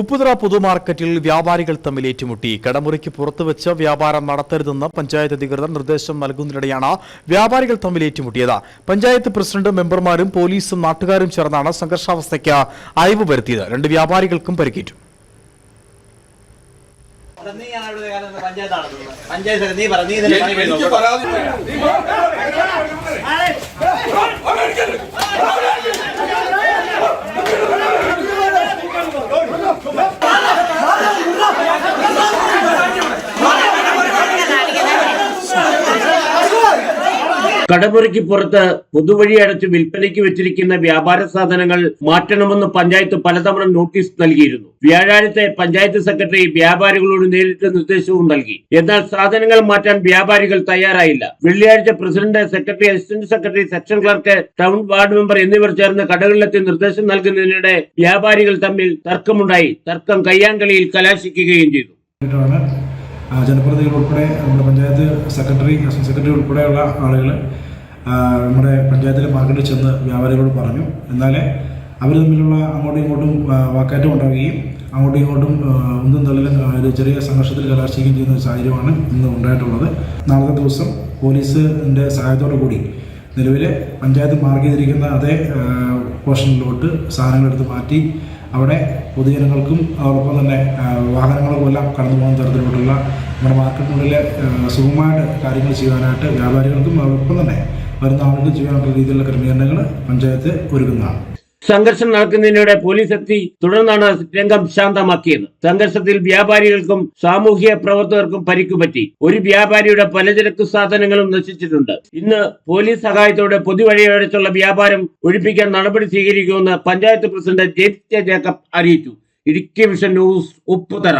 ഉപ്പുതറ പൊതുമാർക്കറ്റിൽ വ്യാപാരികൾ തമ്മിൽ ഏറ്റുമുട്ടി. കടമുറിക്ക് പുറത്തുവച്ച് വ്യാപാരം നടത്തരുതെന്ന് പഞ്ചായത്ത് അധികൃതർ നിർദ്ദേശം നൽകുന്നതിനിടെയാണ് വ്യാപാരികൾ തമ്മിൽ ഏറ്റുമുട്ടിയത്. പഞ്ചായത്ത് പ്രസിഡന്റും മെമ്പർമാരും പോലീസും നാട്ടുകാരും ചേർന്നാണ് സംഘർഷാവസ്ഥയ്ക്ക് അയവ് വരുത്തിയത്. രണ്ട് വ്യാപാരികൾക്കും പരിക്കേറ്റു. പഞ്ചായത്ത് നീ പറ നീ കടമുറിക്ക് പുറത്ത് പൊതുവഴി അടച്ച് വിൽപ്പനയ്ക്ക് വെച്ചിരിക്കുന്ന വ്യാപാര സാധനങ്ങൾ മാറ്റണമെന്ന് പഞ്ചായത്ത് പലതവണ നോട്ടീസ് നൽകിയിരുന്നു. വ്യാഴാഴ്ച പഞ്ചായത്ത് സെക്രട്ടറി വ്യാപാരികളോട് നേരിട്ട് നിർദ്ദേശവും നൽകി. എന്നാൽ സാധനങ്ങൾ മാറ്റാൻ വ്യാപാരികൾ തയ്യാറായില്ല. വെള്ളിയാഴ്ച president secretary assistant secretary section clerk town ward member എന്നിവർ ചേർന്ന് കടകളിലെത്തി നിർദ്ദേശം നൽകുന്നതിനിടെ വ്യാപാരികൾ തമ്മിൽ തർക്കമുണ്ടായി. തർക്കം കയ്യാങ്കളിയിൽ കലാശിക്കുകയും ചെയ്തു. ജനപ്രതിനിധികൾ ഉൾപ്പെടെ നമ്മുടെ പഞ്ചായത്ത് സെക്രട്ടറി അസിസ്റ്റന്റ് സെക്രട്ടറി ഉൾപ്പെടെയുള്ള ആളുകൾ നമ്മുടെ പഞ്ചായത്തിലെ മാർക്കറ്റിൽ ചെന്ന് വ്യാപാരികളോട് പറഞ്ഞു. എന്നാലേ അവർ തമ്മിലുള്ള അങ്ങോട്ടും ഇങ്ങോട്ടും വാക്കാറ്റം ഉണ്ടാവുകയും അങ്ങോട്ടും ഇങ്ങോട്ടും ഒന്നും തള്ളിലും ഒരു ചെറിയ സംഘർഷത്തിൽ കലാശിക്കുകയും ചെയ്യുന്ന ഒരു സാഹചര്യമാണ് ഇന്ന് ഉണ്ടായിട്ടുള്ളത്. നാളത്തെ ദിവസം പോലീസിന്റെ സഹായത്തോടു കൂടി നിലവിൽ പഞ്ചായത്ത് മാർക്ക് ചെയ്തിരിക്കുന്ന അതേ പോർഷനിലോട്ട് സാധനങ്ങളെടുത്ത് മാറ്റി അവിടെ പൊതുജനങ്ങൾക്കും അതോടൊപ്പം തന്നെ വാഹനങ്ങൾക്കും എല്ലാം കടന്നു പോകുന്ന തരത്തിലോട്ടുള്ള നമ്മുടെ മാർക്കറ്റിനുള്ളിൽ സുഖമായിട്ട് കാര്യങ്ങൾ ചെയ്യാനായിട്ട് വ്യാപാരികൾക്കും അതോടൊപ്പം തന്നെ വരുന്ന ആളുകൾക്ക് ചെയ്യാനുള്ള രീതിയിലുള്ള ക്രമീകരണങ്ങൾ പഞ്ചായത്ത് ഒരുക്കുന്നതാണ്. സംഘർഷം നടക്കുന്നതിനിടെ പോലീസ് എത്തി. തുടർന്നാണ് രംഗം ശാന്തമാക്കിയത്. സംഘർഷത്തിൽ വ്യാപാരികൾക്കും സാമൂഹ്യ പ്രവർത്തകർക്കും പരിക്കുപറ്റി ഒരു വ്യാപാരിയുടെ പലചരക്ക് സാധനങ്ങളും നശിച്ചിട്ടുണ്ട്. ഇന്ന് പോലീസ് സഹായത്തോടെ പൊതുവഴിയടച്ചുള്ള വ്യാപാരം ഒഴിപ്പിക്കാൻ നടപടി സ്വീകരിക്കുമെന്ന് പഞ്ചായത്ത് പ്രസിഡന്റ് ജെ ജേക്കബ് അറിയിച്ചു. Idukki vision news Upputhara.